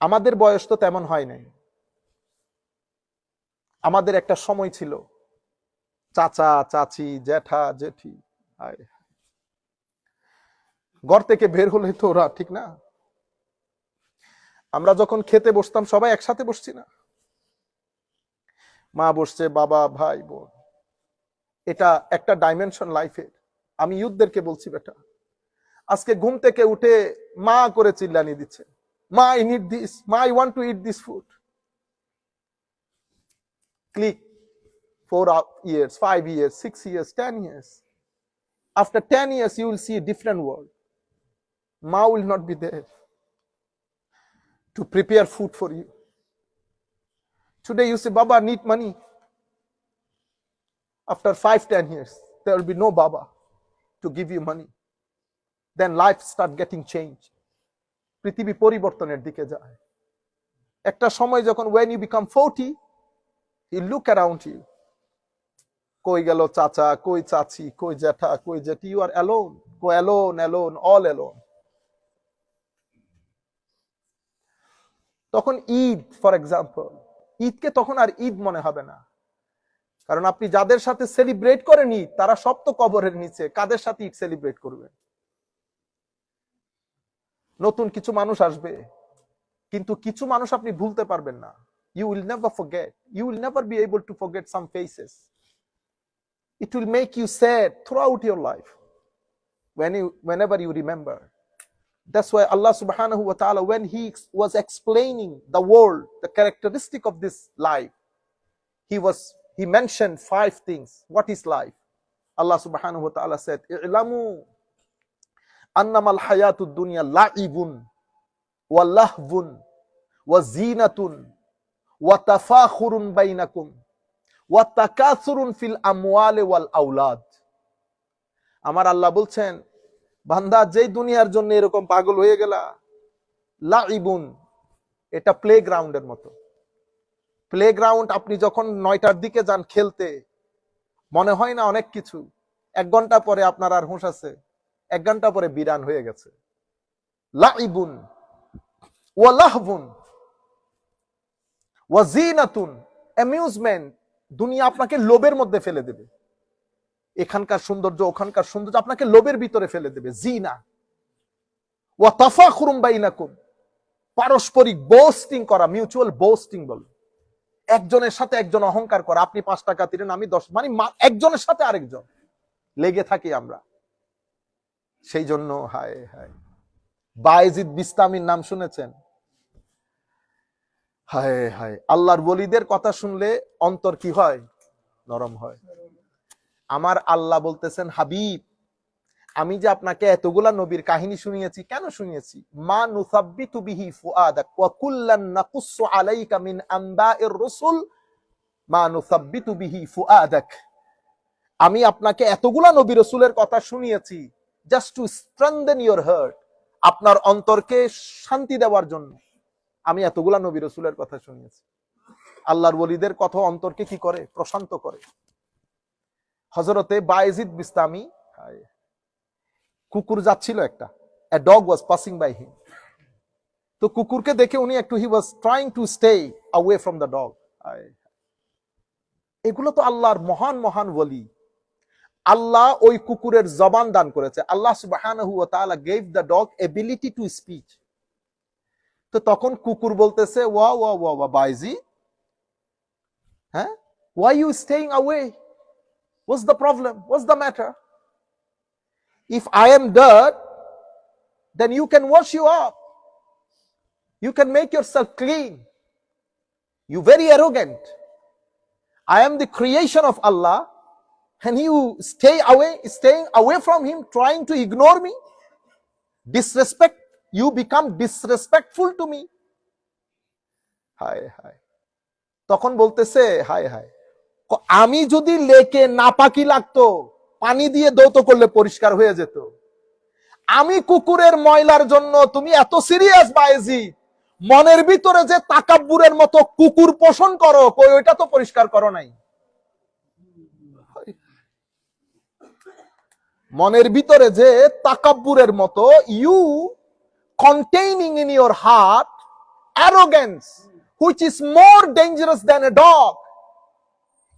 আমাদের বয়স তো তেমন হয় নাই। আমাদের একটা সময় ছিল। চাচা, চাচি, জ্যাঠা, জেঠি ঘর থেকে বের হলে তো ওরা, ঠিক না? আমরা যখন খেতে বসতাম, সবাই একসাথে বসছি না। মা বসছে, বাবা, ভাই, বোন। এটা একটা ডাইমেনশন লাইফের আমি ইউথদেরকে বলছি, বেটা, আজকে ঘুম থেকে উঠে মা করে চিল্লানি দিচ্ছে। Ma, I need this. Ma, I want to eat this food. Click. Four years, five years, six years, ten years. After ten years, you will see a different world. Ma will not be there to prepare food for you. Today you say, Baba, I need money. After five, ten years, there will be no Baba to give you money. Then life start getting changed. পৃথিবী পরিবর্তনের দিকে যায়। একটা সময় যখন when you become 40 you look around you কই গেল চাচা, কই চাচি, কই জ্যাঠা, কই জেঠি ইউ আর অ্যালোন কো অ্যালোন অ্যালোন অল অ্যালোন তখন ঈদ ফর এক্সাম্পল ঈদকে তখন আর ঈদ মনে হবে না। কারণ আপনি যাদের সাথে সেলিব্রেট করেন ঈদ, তারা সব তো কবরের নিচে, কাদের সাথে ঈদ সেলিব্রেট করবেন নতুন কিছু মানুষ আসবে কিন্তু কিছু মানুষ আপনি ভুলতে পারবেন না you will never forget you will never be able to forget some faces it will make you sad throughout your life when you whenever you remember that's why allah subhanahu wa ta'ala when he ex- was explaining the world the characteristic of this life he was he mentioned five things what is life allah subhanahu wa ta'ala said i'lamu annama al-hayatu dunya la'ibun wa lahvun wa zinatun wa tafakhurun bainakum ওয়াতাকাসুরুন ফিল আমওয়ালে ওয়াল আউলাদ আমার আল্লাহ বলছেন, বান্দা, যেই দুনিয়ার জন্য এরকম পাগল হয়ে গেলা, লাইবুন, এটা প্লে গ্রাউন্ডের মতো। প্লে গ্রাউন্ড আপনি যখন নয়টার দিকে যান খেলতে, মনে হয় না অনেক কিছু, এক ঘণ্টা পরে আপনার আর হুঁশ আছে। এক ঘণ্টা পরে বিরান হয়ে গেছে। লাইবুন ওয়ালাহবুন ওয়াজিনাতুন অ্যামিউজমেন্ট দুনিয়া আপনাকে লোভের মধ্যে ফেলে দেবে। এখানকার সৌন্দর্য, ওখানকার সৌন্দর্য আপনাকে লোভের ভিতরে ফেলে দেবে। জিনা ওয়া তাফাখুরুম বাইনাকুম, পারস্পরিক বোস্টিং করা মিউচুয়াল বোস্টিং বলে। একজনের সাথে একজন অহংকার করা, আপনি পাঁচ টাকা দিলেন, আমি দশ মানে একজনের সাথে আরেকজন। লেগে থাকি আমরা। সেই জন্য, হায় হায়। বায়েজিদ বিস্তামির নাম শুনেছেন? হায় হায়। আল্লাহর বলিদের কথা শুনলে অন্তর কি হয়? নরম হয়। আমার আল্লাহ বলতেছেন, হাবিব, আমি যে আপনাকে এতগুলা নবীর কাহিনী শুনিয়েছি, কেন শুনিয়েছি? মা নুসাব্বিতু বিহি ফুআদাক, ওয়া কুল্লান নাকুসসু আলাইকা মিন আনবাইর রাসূল, মা নুসাব্বিতু বিহি ফুআদাক। আমি আপনাকে এতগুলা নবী রাসূলের কথা শুনিয়েছি just to strengthen your heart আপনার অন্তরকে শান্তি দেওয়ার জন্য। আমি এতগুলা নবী রসুলের কথা শুনিয়েছি। আল্লাহর বলিদের কথা অন্তরকে কি করে? প্রশান্ত করে। হজরতে বায়েজিদ বিস্তামি কুকুর যাচ্ছিল একটা। A dog was passing by him তো কুকুরকে দেখে উনি একটু he was trying to stay from the dog হায়। এগুলো তো আল্লাহর মহান মহান ওলি। আল্লাহ ওই কুকুরের জবান দান করেছে আল্লাহ সুবহানাহু ওয়া তাআলা gave the dog ability to speak তো তখন কুকুর বলতেছে ওয়া ওয়া ওয়া ওয়া বাইজি হ্যাঁ why you staying away what's the problem what's the matter if I am dirt then you can wash you up you can make yourself clean you very arrogant I am the creation of Allah, And you stay away, staying away from Him, trying to ignore me, disrespect, you become disrespectful to me. হায় হায় তখন বলতেছে হায় হায়। আমি যদি লেকে নাপাকি লাগতো পানি দিয়ে দৌত করলে পরিষ্কার হয়ে যেত। আমি কুকুরের ময়লার জন্য তুমি এত সিরিয়াস বায়েজি মনের ভিতরে যে তাকাব্বুরের মতো কুকুর পোষণ করো ওইটা তো পরিষ্কার করো নাই। মনের ভিতরে যে তাকাব্বুরের মতো you containing in your heart arrogance, which is more dangerous than a dog.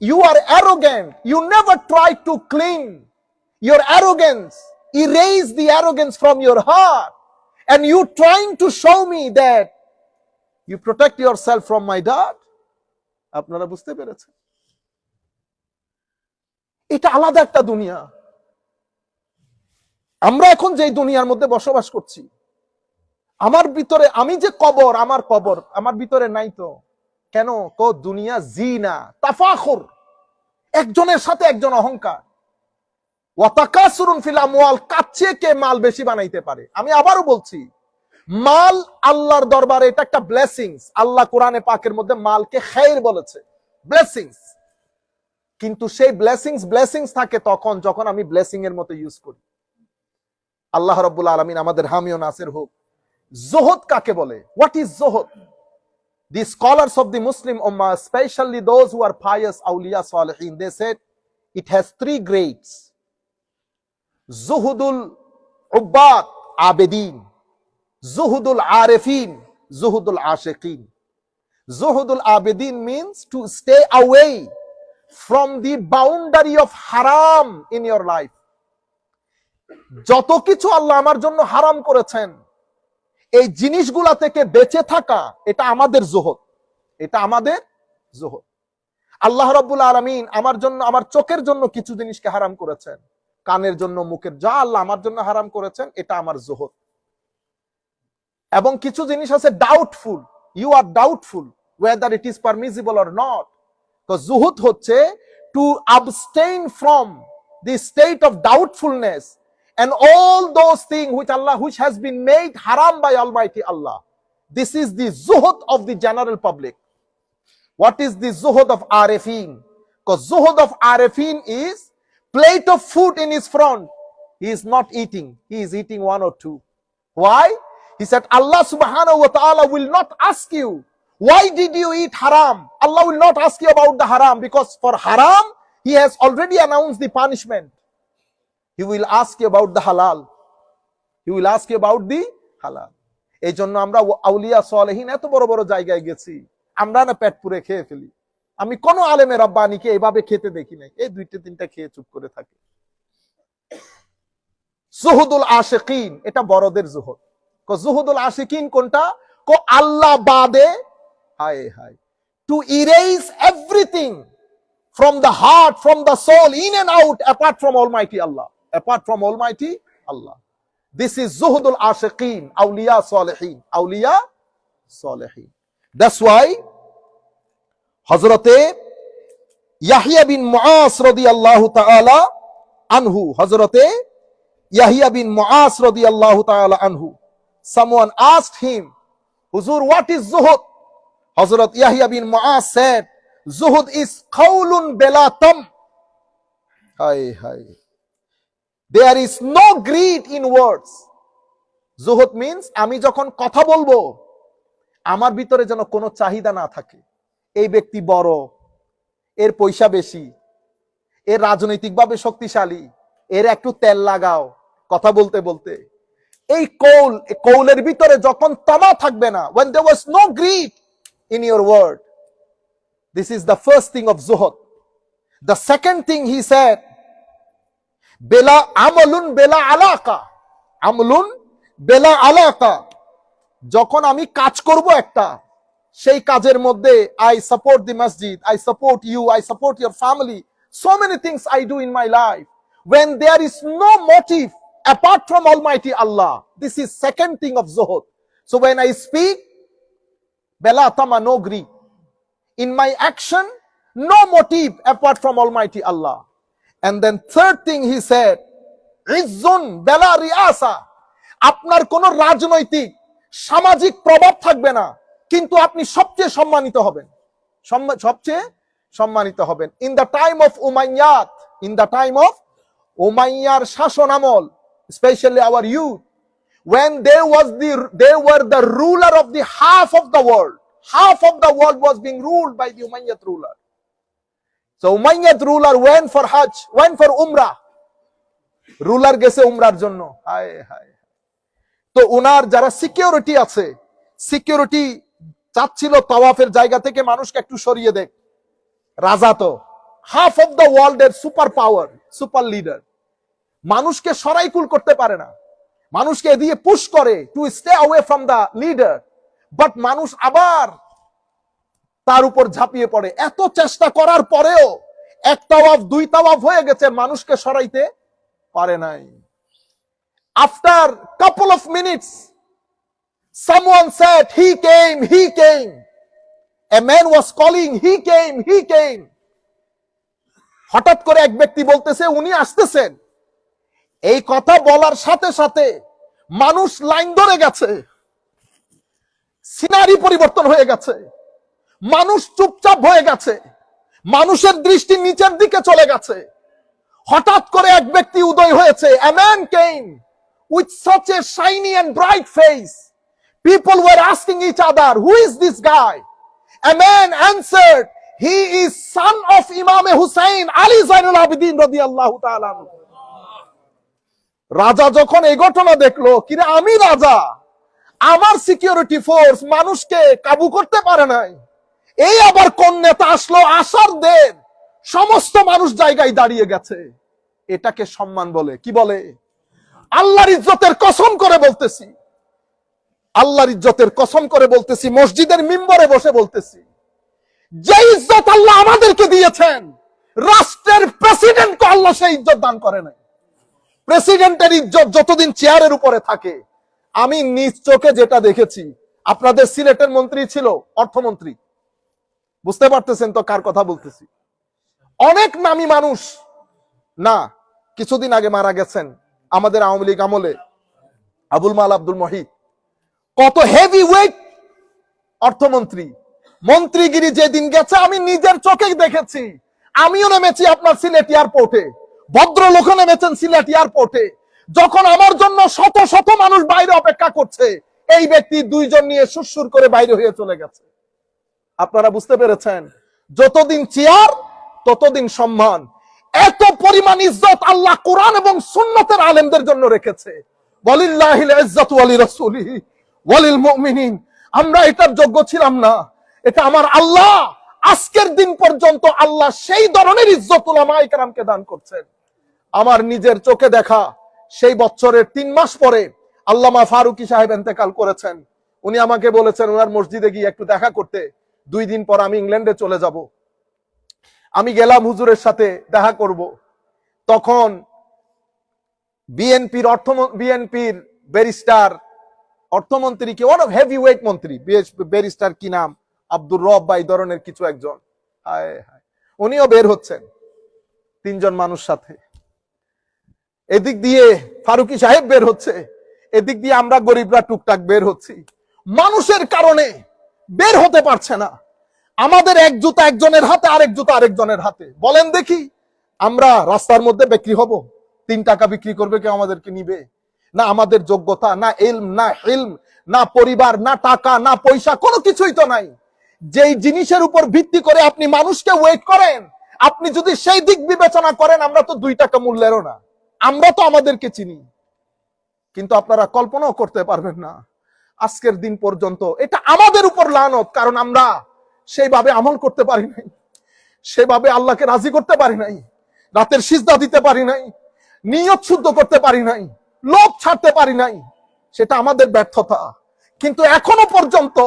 You are arrogant. You never try to clean your arrogance. Erase the arrogance from your heart. And you trying to show me that you protect yourself from my dad. আপনারা বুঝতে পেরেছেন এটা আলাদা একটা দুনিয়া আমরা এখন যেই দুনিয়ার মধ্যে বসবাস করছি, আমার ভিতরে আমি যে কবর, আমার কবর, আমার ভিতরে নাই তো। কেন? কো দুনিয়া জি না তাফাখুর। একজনের সাথে একজন অহংকার। ওয়াতাকাসুরুন ফিল আমওয়াল কাচ্ছে কে মাল বেশি বানাইতে পারে? আমি আবারও বলছি, মাল আল্লাহর দরবারে এটা একটা ব্লেসিংস আল্লাহ কোরআনে পাকের মধ্যে মালকে খের বলেছে। ব্লেসিংস কিন্তু সেই ব্লেসিংস ব্লেসিংস থাকে তখন, যখন আমি ব্লেসিং এর মতো ইউজ করি। আল্লাহ রব্বুল আলমিন আমাদের হামিও নাসের হোক জোহদ কাকে বলে হোয়াট ইজ জোহদ The scholars of the Muslim Ummah, especially those who are pious awliya salihin, they said it has three grades. Zuhudul Ubbad Abedin, Zuhudul Arifin, Zuhudul Ashiqin. Zuhudul Abedin means to stay away from the boundary of haram in your life. যত কিছু আল্লাহ আমার জন্য হারাম করেছেন, এই জিনিসগুলা থেকে বেঁচে থাকা, এটা আমাদের জোহদ এটা আমাদের জোহদ আল্লাহ রব্বুল আলমিন আমার জন্য, আমার চোখের জন্য কিছু জিনিসকে হারাম করেছেন। কানের জন্য, মুখের, যা আল্লাহ আমার জন্য হারাম করেছেন, এটা আমার জোহদ এবং কিছু জিনিস আছে doubtful you are doubtful whether it is permissible or not তো জুহুদ হচ্ছে to abstain from the state of doubtfulness and all those things which Allah, which has been made haram by Almighty Allah. This is the zuhud of the general public. What is the zuhud of Arifin? Because zuhud of Arifin is plate of food in his front. He is not eating. He is eating one or two. Why? He said, Allah subhanahu wa ta'ala will not ask you, why did you eat haram? Allah will not ask you about the haram because for haram, He has already announced the punishment. Ask you about the halal. He will ask you about the halal. এই জন্য আমরা আউলিয়া সালেহীন এত বড় বড় জায়গায় গেছি আমরা না পেট পুরে খেয়ে ফেলি আমি কোন আলেমের আব্বানিকে এইভাবে খেতে দেখি নাই এই দুইটা তিনটা খেয়ে চুপ করে থাকে জুহুদুল আশিকিন এটা বড়দের জুহুদ জুহুদুল আশিকিন কোনটা কো আল্লাহ বাদে হায় হায় to erase everything from the heart, from the soul, in and out, apart from Almighty Allah. Apart from Almighty Allah. This is Zuhdul Ashiqeen, Awliya Salihin. Awliya Salihin. That's why Hazrate Yahya bin Mu'as radiyallahu ta'ala anhu. Hazrate Yahya bin Mu'as radiyallahu ta'ala anhu. Someone asked him, Huzur, what is Zuhud? Hazrat Yahya bin Mu'az said, Zuhud is qawlun bela tam. Hi, hi. There is no greed in words জুহত means আমি যখন কথা বলব, আমার ভিতরে যেন কোনো চাহিদা না থাকে। এই ব্যক্তি বড়, এর পয়সা বেশি, এর রাজনৈতিকভাবে শক্তিশালী, এর একটু তেল লাগাও, কথা বলতে বলতে। এই কৌল কৌলের ভিতরে যখন তমা থাকবে না when they was no grid in your ward this is the first thing of জোহত the second thing he sir বেলা আমলুন বেলা আলাকা আমলুন বেলা আলাকা যখন আমি কাজ করব একটা সেই কাজের মধ্যে আই সাপোর্ট দি মসজিদ I support you I support your family so many things I do in my life when there is no motive apart from almighty allah this is second thing of zuhud so when i speak bela tama no greed in my action no motive apart from almighty allah and then third thing he said ইজ্জুন বেলা রিয়াসা আপনার কোন রাজনৈতিক সামাজিক প্রভাব থাকবে না কিন্তু আপনি সবচেয়ে সম্মানিত হবেন সবচেয়ে সম্মানিত হবেন in the time of Umayyad in the time of উমাইয়ার শাসন আমল specially our youth when there was the they were the ruler of the half of the world half of the world was being ruled by the umayyad ruler so umayyad ruler went for hajj, went for umrah. Ruler গেছে উমরার জন্য। হায় হায় তো উনার যারা security আছে security চাচ্ছিল তাওয়াফের জায়গা থেকে মানুষকে একটু সরিয়ে দেখ রাজা তো হাফ অফ দ্য ওয়ার্ল্ড এর সুপার পাওয়ার সুপার লিডার মানুষকে সরাইকুল করতে পারে না। মানুষকে দিয়ে পুশ করে to stay away from the leader but মানুষ আবার তার উপর ঝাঁপিয়ে পড়ে। এত চেষ্টা করার পরেও এক তাওয়াফ, দুই তাওয়াফ হয়ে গেছে, মানুষকে সরাইতে পারে নাই। After couple of minutes someone said, he came he came. A man was calling, he came he came. হঠাৎ করে এক ব্যক্তি বলতেছে, উনি আসতেছেন। এই কথা বলার সাথে সাথে মানুষ লাইন ধরে গেছে। সিনারি পরিবর্তন হয়ে গেছে। মানুষ চুপচাপ হয়ে গেছে। মানুষের দৃষ্টি নিচের দিকে চলে গেছে। হঠাৎ করে এক ব্যক্তি উদয় হয়েছে। A man came with such a shiny and bright face people were asking each other who is this guy a man answer he is son of ইমামে হুসাইন আলী জাইনুল আবিদিন রদি আল্লাহ রাজা যখন এই ঘটনা দেখল কিরে আমি রাজা? আমার সিকিউরিটি ফোর্স মানুষকে কাবু করতে পারে নাই। এই আবার কোন নেতা আসলো? আসার দের সমস্ত মানুষ জায়গায় দাঁড়িয়ে গেছে। এটাকে সম্মান বলে। কি বলে? আল্লাহর ইজ্জতের কসম করে বলতেছি। আল্লাহর ইজ্জতের কসম করে বলতেছি। মসজিদের মিম্বরে বসে বলতেছি। যে ইজ্জত আল্লাহ আমাদেরকে দিয়েছেন, রাষ্ট্রের প্রেসিডেন্টকে আল্লাহ সেই ইজ্জত দান করে নাই। প্রেসিডেন্টের ইজ্জত যতদিন চেয়ারের উপরে থাকে, আমি নিজ চোখে যেটা দেখেছি, আপনাদের সিলেটের মন্ত্রী ছিল, অর্থমন্ত্রী। বুঝতে পারতেছেন তো কার কথা বলতেছি? অনেক নামী মানুষ, না, কিছুদিন আগে মারা গেছেন আমাদের আওয়ামী লীগ আমলে আবুল মাল আব্দুল মহিদ কত হেভি ওয়েট অর্থমন্ত্রী, মন্ত্রীগিরি যেদিন গেছে আমি নিজের চোখে দেখেছি। আমিও নেমেছি আপনার সিলেট এয়ারপোর্টে, ভদ্রলোকও নেমেছেন সিলেট এয়ারপোর্টে। যখন আমার জন্য শত শত মানুষ বাইরে অপেক্ষা করছে, এই ব্যক্তি দুইজন নিয়ে সুরসুর করে বাইরে হয়ে চলে গেছে। আপনারা বুঝতে পেরেছেন? যতদিন চেয়ার, ততদিন সম্মান। এত পরিমাণ ইজ্জত আল্লাহ কোরআন এবং সুন্নতের আলেমদের জন্য রেখেছে। আমরা এটার যোগ্য ছিলাম না। এটা আমার আল্লাহ আজকের দিন পর্যন্ত আল্লাহ সেই ধরনের ইজ্জত উলামায়ে দান করছেন। আমার নিজের চোখে দেখা সেই বছরের তিন মাস পরে আল্লামা ফারুকি সাহেব এন্তেকাল করেছেন। উনি আমাকে বলেছেন, ওনার মসজিদে গিয়ে একটু দেখা করতে। দুই দিন পর আমি ইংল্যান্ডে চলে যাব। আমি গেলাম হুজুরের সাথে দেখা করব। তখন বিএনপির অর্থ বিএনপির ব্যারিস্টার, অর্থমন্ত্রীকে ওয়ান অফ হেভি ওয়েট মন্ত্রী ব্যারিস্টার কি নাম? আব্দুর রব বা এই ধরনের কিছু একজন। হায়। উনিও বের হচ্ছেন তিনজন মানুষ সাথে। এদিক দিয়ে ফারুকি সাহেব বের হচ্ছে। এদিক দিয়ে আমরা গরিবরা টুকটাক বের হচ্ছি। মানুষের কারণে বের হতে পারছে না। আমাদের এক জুতা একজনের হাতে, আরেক জুতা আরেকজনের হাতে। বলেন দেখি, আমরা রাস্তার মধ্যে বিক্রি হব? তিন টাকা বিক্রি করবে কেউ আমাদেরকে নিবে? না আমাদের যোগ্যতা, না এলম, না হিলম না পরিবার, না টাকা, না পয়সা, কোনো কিছুই তো নাই। যেই জিনিসের উপর ভিত্তি করে আপনি মানুষকে ওয়েট করেন, আপনি যদি সেই দিক বিবেচনা করেন, আমরা তো দুই টাকা মূল্যেরও না। আমরা তো আমাদেরকে চিনি। কিন্তু আপনারা কল্পনাও করতে পারবেন না। আজকের দিন পর্যন্ত। এটা আমাদের উপর লানত, কারণ আমরা সেইভাবে আমল করতে পারি নাই। সেভাবে আল্লাহকে রাজি করতে পারি নাই। রাতের সিজদা দিতে পারি নাই। নিয়ত শুদ্ধ করতে পারি নাই। লোভ ছাড়তে পারি নাই। সেটা আমাদের ব্যর্থতা। কিন্তু এখনও পর্যন্ত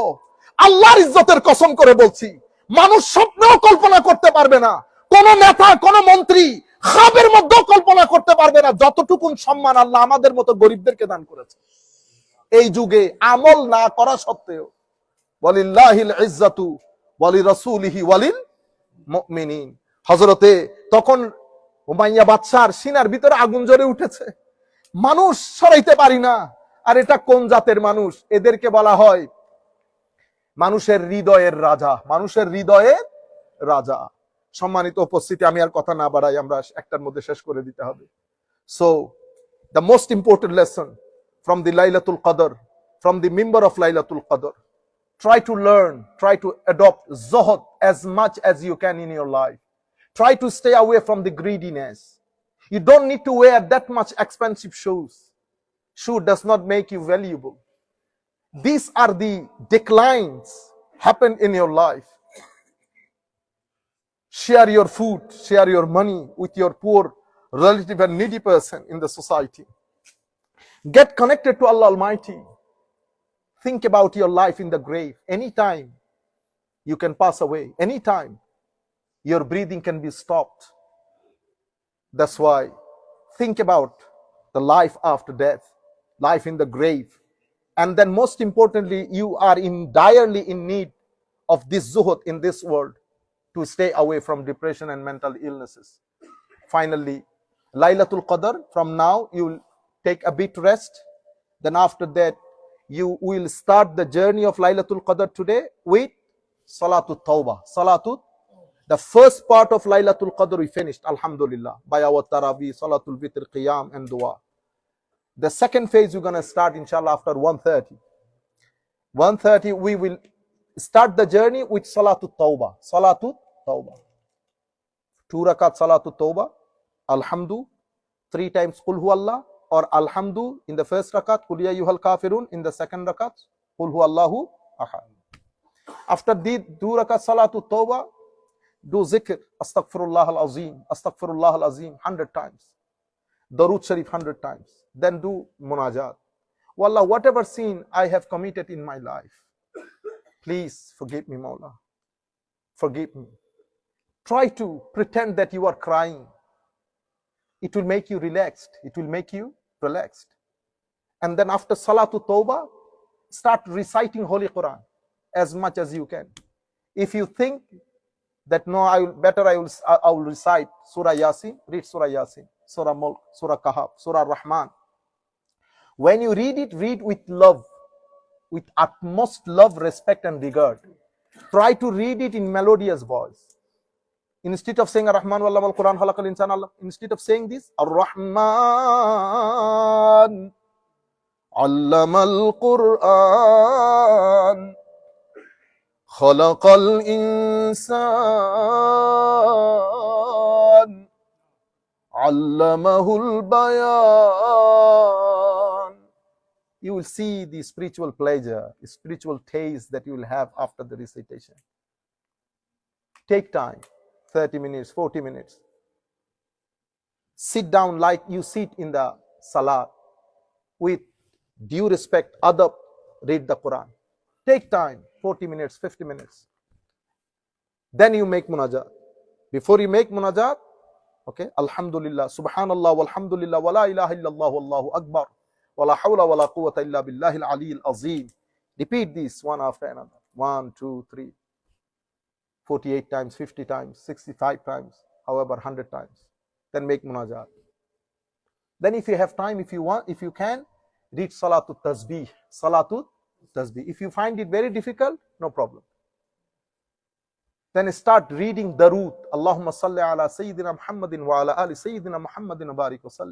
আল্লাহর ইজ্জতের কসম করে বলছি, মানুষ স্বপ্নেও কল্পনা করতে পারবে না। কোন নেতা, কোন মন্ত্রী খাবের মধ্যেও কল্পনা করতে পারবে না। যতটুকুন সম্মান আল্লাহ আমাদের মতো গরিবদেরকে দান করেছে। এই যুগে আমল না করা সত্ত্বেও ওয়ালিল্লাহিল ইজ্জাতু ওয়ালি রাসূলিহি ওয়ালিল মুমিনিন। হযরতে তখন উমাইয়া বাদশার সিনার ভিতরে আগুন জ্বলে উঠেছে। মানুষ সরাইতে পারি না। আর এটা কোন জাতের মানুষ? এদেরকে বলা হয় মানুষের হৃদয়ের রাজা। মানুষের হৃদয়ের রাজা। সম্মানিত উপস্থিতি, আমি আর কথা না বাড়াই, আমরা একটার মধ্যে শেষ করে দিতে হবে। So the most important lesson from the Laylatul Qadr, from the member of Laylatul Qadr. Try to learn, try to adopt Zohd as much as you can in your life. Try to stay away from the greediness. You don't need to wear that much expensive shoes. Shoe does not make you valuable. These are the declines, happen in your life. Share your food, share your money with your poor relative and needy person in the society. Get connected to Allah Almighty. Think about your life in the grave. Anytime you can pass away, anytime your breathing can be stopped. That's why think about the life after death, life in the grave. And then, most importantly, you are in direly in need of this zuhud in this world to stay away from depression and mental illnesses. Finally, Lailatul Qadr, from now you will take a bit rest. Then, after that, you will start the journey of Laylatul Qadr today with Salatul Tawbah. Salatul the first part of Laylatul Qadr we finished, Alhamdulillah, by our Taraweeh, Salatul Fitr, Qiyam, and Dua. The second phase we're going to start, inshallah, after 1.30. 1.30, we will start the journey with Salatul Tawbah. Salatul Tawbah. Two rakat Salatul Tawbah, Alhamdu, three times Qul Allah, or Alhamdu in the first rakat, Qul Ya Yuhal Kafirun in the second rakat, Qul Hu Allahu Ahad. After the two rakat Salatul Tawbah, do zikr, astaghfirullah al-azim, astaghfirullah al-azim, 100 times. Darud Sharif 100 times. Then do munajat. Wallah, whatever sin I have committed in my life, please forgive me, Mawla. Forgive me. Try to pretend that you are crying. It will make you relaxed. It will make you relaxed. And then after Salatul Tawbah, start reciting Holy Quran as much as you can. If you think that no, I will better I will I will recite Surah Yasin, read Surah Yasin, Surah Mulk, Surah Kahab, Surah Rahman. When you read it, read with love, with utmost love, respect, and regard. Try to read it in melodious voice. Instead of saying Ar-Rahman Wallam al-Quran Halakal Insan Allah, instead of saying this, Ar-Rahman Allama al-Quran خلق الإنسان علمه البيان You will see the spiritual pleasure, the spiritual taste that you will have after the recitation. Take time, 30 minutes, 40 minutes. Sit down like you sit in the salat with due respect, adab, read the Quran. Take time, 40 minutes, 50 minutes. Then you make munajat. Before you make munajat, okay, Alhamdulillah, Subhanallah, walhamdulillah, wa la ilaha illallah, wallahu akbar, wa la hawla wa la quwwata illa billahi al-ali al-azim. Repeat this one after another. One, two, three. 48 times, 50 times, 65 times, however, 100 times. Then make munajat. Then if you have time, if you want, if you can, read Salatul Tasbih. Salatul tasbih. If you find it very difficult, no problem. Then start reading Darood. Allahumma salli ala Sayyidina Muhammadin wa ala ali Sayyidina Muhammadin wa barik wa.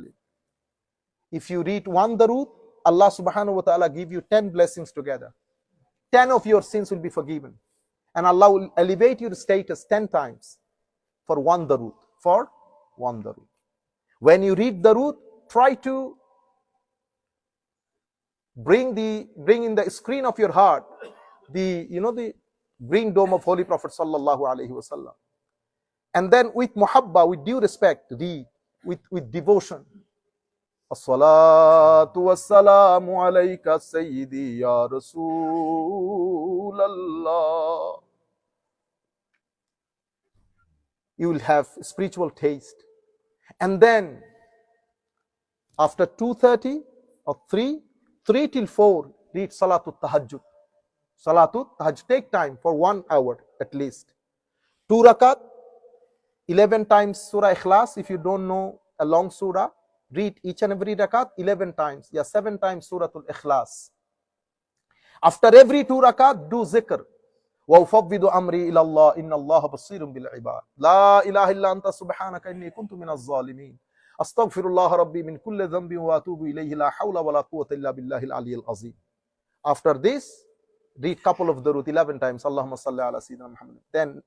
If you read one Darood, Allah subhanahu wa ta'ala give you 10 blessings together. 10 of your sins will be forgiven. And Allah will elevate your status 10 times for one Darood. For one Darood. When you read the Darood, try to bring the bring in the screen of your heart the you know the green dome of holy prophet sallallahu alaihi wasallam and then with muhabba with due respect read with with devotion الصلاة والسلام عليك سيدي يا رسول الله you will have spiritual taste and then after 2.30 or 3 3 till 4, read Salatul Tahajjud. Salatul Tahajjud. Take time for one hour at least. Two rakat, 11 times Surah Ikhlas. If you don't know a long surah, read each and every rakat 11 times. Yeah, 7 times Suratul Ikhlas. After every two rakat, do zikr. وأفوض أمري إلى الله إن الله بصير بالعباد لا إله إلا أنت سبحانك إني كنت من الظالمين أستغفر الله ربي من كل ذنب وأتوب إليه لا حول ولا قوة إلا بالله العلي العظيم After this, read couple of durut 11 times. Allahumma salli ala Sayyidina Muhammad. Then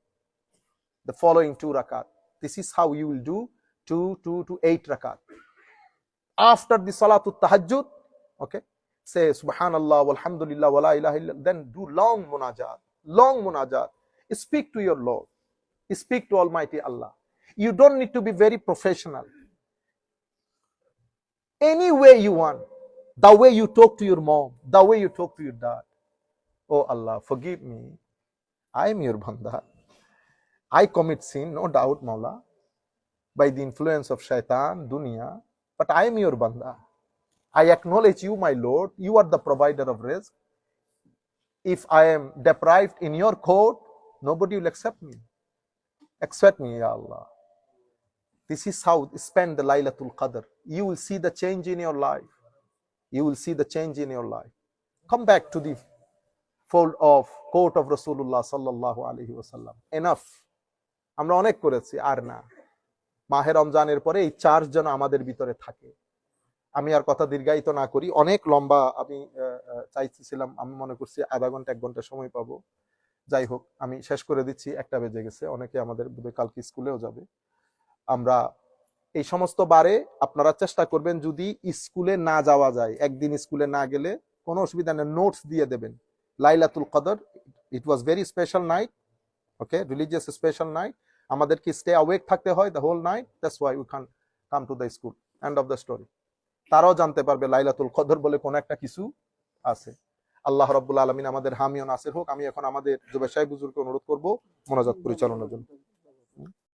the following two rakat. This is how you will do two, two to eight rakat. After the Salatul Tahajjud, okay, say Subhanallah, walhamdulillah, wa la ilaha illa, then do long munajat. long munajat. Speak to your Lord. Speak to Almighty Allah. You don't need to be very professional. Any way you want. The way you talk to your mom, the way you talk to your dad. Oh Allah, forgive me. I am your banda. I commit sin, no doubt, Maula, by the influence of shaitan, dunya, but I am your banda. I acknowledge you, my Lord. You are the provider of risk. If I am deprived in your court, nobody will accept me. Accept me, Ya Allah. This is how spend the Laylatul Qadr. You will see the change in your life. You will see the change in your life. Come back to the fold of court of Rasulullah sallallahu alaihi wasallam. Enough. আমরা অনেক করেছি আর না মাহে রমজানের পরে এই charge যেন আমাদের ভিতরে থাকে। আমি আর কথা দীর্ঘায়িত না করি, অনেক লম্বা আমি চাইছিলাম আমি মনে করছি আধা ঘণ্টা, এক ঘণ্টা সময় পাবো। যাই হোক, আমি শেষ করে দিচ্ছি, একটা বেজে গেছে, অনেকে আমাদের কালকে স্কুলেও যাবে। আমরা এই সমস্ত বারে আপনারা চেষ্টা করবেন, যদি স্কুলে না যাওয়া যায়, একদিন স্কুলে না গেলে কোনো অসুবিধা নেই, নোটস দিয়ে দেবেন। Laylatul Qadr it was very special night okay religious special night আমাদেরকে স্টে অ্যাওয়েক থাকতে হয় the whole night that's why we can come to the school end of the story তারাও জানতে পারবে লাইলাতুল কদর বলে কোনো একটা কিছু আছে। আল্লাহ রব্বুল আলমিন আমাদের হামিও নাসের হোক, আমি এখন আমাদের জুবে সাহেব বুজুরকে অনুরোধ করব মোনাজাত পরিচালনার জন্য।